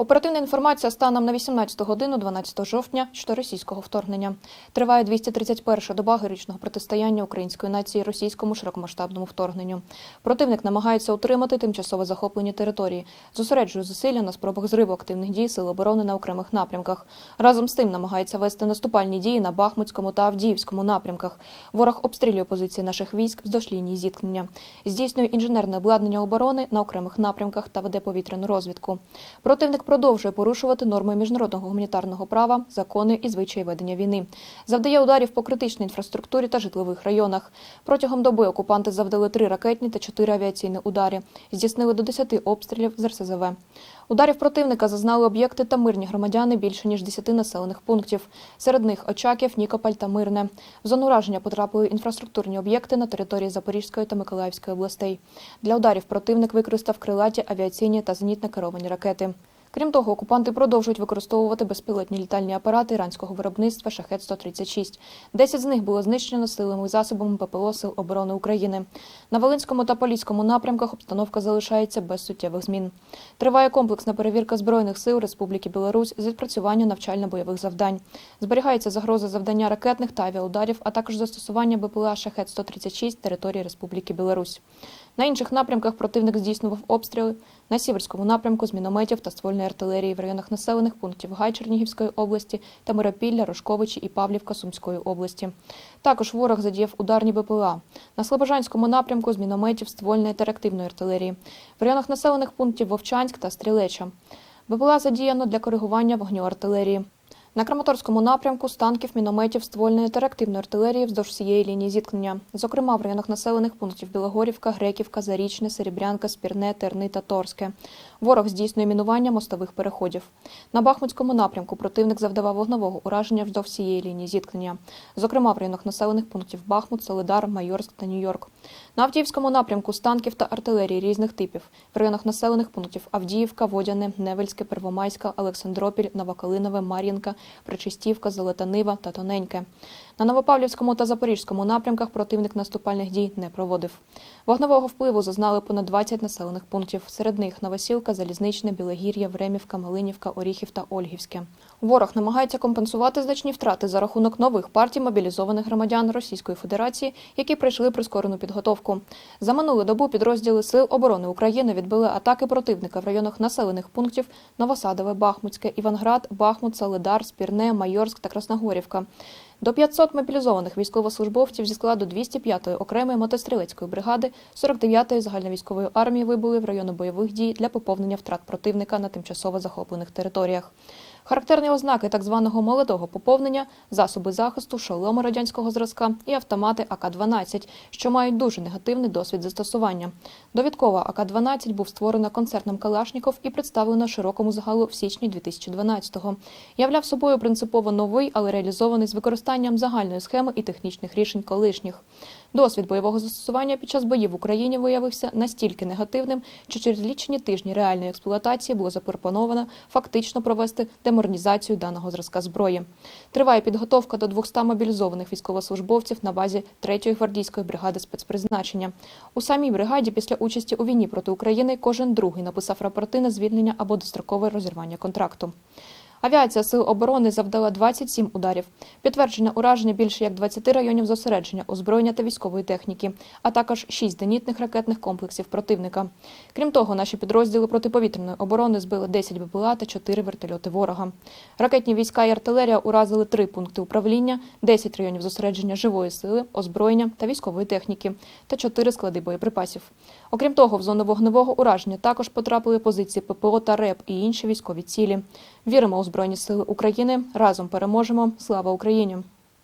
Оперативна інформація станом на 18 годину 12 жовтня щодо російського вторгнення. Триває 231 доба героїчного протистояння української нації російському широкомасштабному вторгненню. Противник намагається утримати тимчасово захоплені території, зосереджує зусилля на спробах зриву активних дій сил оборони на окремих напрямках. Разом з тим намагається вести наступальні дії на Бахмутському та Авдіївському напрямках. Ворог обстрілює позиції наших військ вздовж лінії зіткнення, здійснює інженерне обладнання оборони на окремих напрямках та веде повітряну розвідку. Противник продовжує порушувати норми міжнародного гуманітарного права, закони і звичаї ведення війни. Завдає ударів по критичній інфраструктурі та житлових районах. Протягом доби окупанти завдали три ракетні та чотири авіаційні удари. Здійснили до 10 обстрілів з РСЗВ. Ударів противника зазнали об'єкти та мирні громадяни більше ніж 10 населених пунктів. Серед них Очаків, Нікополь та Мирне. В зону ураження потрапили інфраструктурні об'єкти на території Запорізької та Миколаївської областей. Для ударів противник використав крилаті авіаційні та зенітно керовані ракети. Крім того, окупанти продовжують використовувати безпілотні літальні апарати іранського виробництва шахет 136 Десять з них було знищено силами засобами ППО Сил оборони України. На Волинському та Поліському напрямках обстановка залишається без суттєвих змін. Триває комплексна перевірка збройних сил Республіки Білорусь з відпрацювання навчально-бойових завдань. Зберігається загроза завдання ракетних та авіаударів, а також застосування БПЛА шахет 136 території Республіки Білорусь. На інших напрямках противник здійснював обстріли на сіверському напрямку з мінометів та ствольної артилерії в районах населених пунктів Гай Чернігівської області та Миропілля, Рожковичі і Павлівка Сумської області. Також ворог задіяв ударні БПЛА на Слобожанському напрямку з мінометів ствольної та реактивної артилерії в районах населених пунктів Вовчанськ та Стрілеча. БПЛА задіяно для коригування вогню артилерії. На Краматорському напрямку з танків, мінометів, ствольної та реактивної артилерії вздовж всієї лінії зіткнення. Зокрема, в районах населених пунктів Білогорівка, Греківка, Зарічне, Серебрянка, Спірне, Терни та Торське. Ворог здійснює мінування мостових переходів. На Бахмутському напрямку противник завдавав вогнового ураження вздовж всієї лінії зіткнення. Зокрема, в районах населених пунктів Бахмут, Солидар, Майорськ та Нью-Йорк. На Авдіївському напрямку з танків та артилерії різних типів. В районах населених пунктів Авдіївка, Водяне, Невельське, Первомайська, Олександропіль, Новокалинове, Мар'їнка, Причистівка, Золота Нива та Тоненьке. На Новопавлівському та Запорізькому напрямках противник наступальних дій не проводив. Вогнового впливу зазнали понад 20 населених пунктів. Серед них Новосілка, Залізничне, Білогір'я, Времівка, Малинівка, Оріхів та Ольгівське. Ворог намагається компенсувати значні втрати за рахунок нових партій мобілізованих громадян Російської Федерації, які пройшли прискорену підготовку. За минулу добу підрозділи Сил оборони України відбили атаки противника в районах населених пунктів Новосадове, Бахмутське, Іванград, Бахмут, Солидар, Спірне, Майорськ та Красногорівка. До 500 мобілізованих військовослужбовців зі складу 205-ї окремої мотострілецької бригади 49-ї загальновійськової армії вибули в райони бойових дій для поповнення втрат противника на тимчасово захоплених територіях. Характерні ознаки так званого молодого поповнення, засоби захисту, шоломи радянського зразка і автомати АК-12, що мають дуже негативний досвід застосування. Довідкова АК-12 був створена концертом Калашніков і представлена широкому загалу в січні 2012-го. Являв собою принципово новий, але реалізований з використанням загальної схеми і технічних рішень колишніх. Досвід бойового застосування під час боїв в Україні виявився настільки негативним, що через лічені тижні реальної експлуатації було запропоновано фактично провести деморнізацію даного зразка зброї. Триває підготовка до 200 мобілізованих військовослужбовців на базі 3-ї гвардійської бригади спецпризначення. У самій бригаді після участі у війні проти України кожен другий написав рапорти на звільнення або дострокове розірвання контракту. Авіація Сил оборони завдала 27 ударів. Підтвердження ураження більше як 20 районів зосередження, озброєння та військової техніки, а також 6 зенітних ракетних комплексів противника. Крім того, наші підрозділи протиповітряної оборони збили 10 БПЛА та 4 вертольоти ворога. Ракетні війська і артилерія уразили 3 пункти управління, 10 районів зосередження живої сили, озброєння та військової техніки та 4 склади боєприпасів. Окрім того, в зону вогневого ураження також потрапили позиції ППО та РЕП і інші військові цілі. Віримо у Збройні Сили України. Разом переможемо. Слава Україні!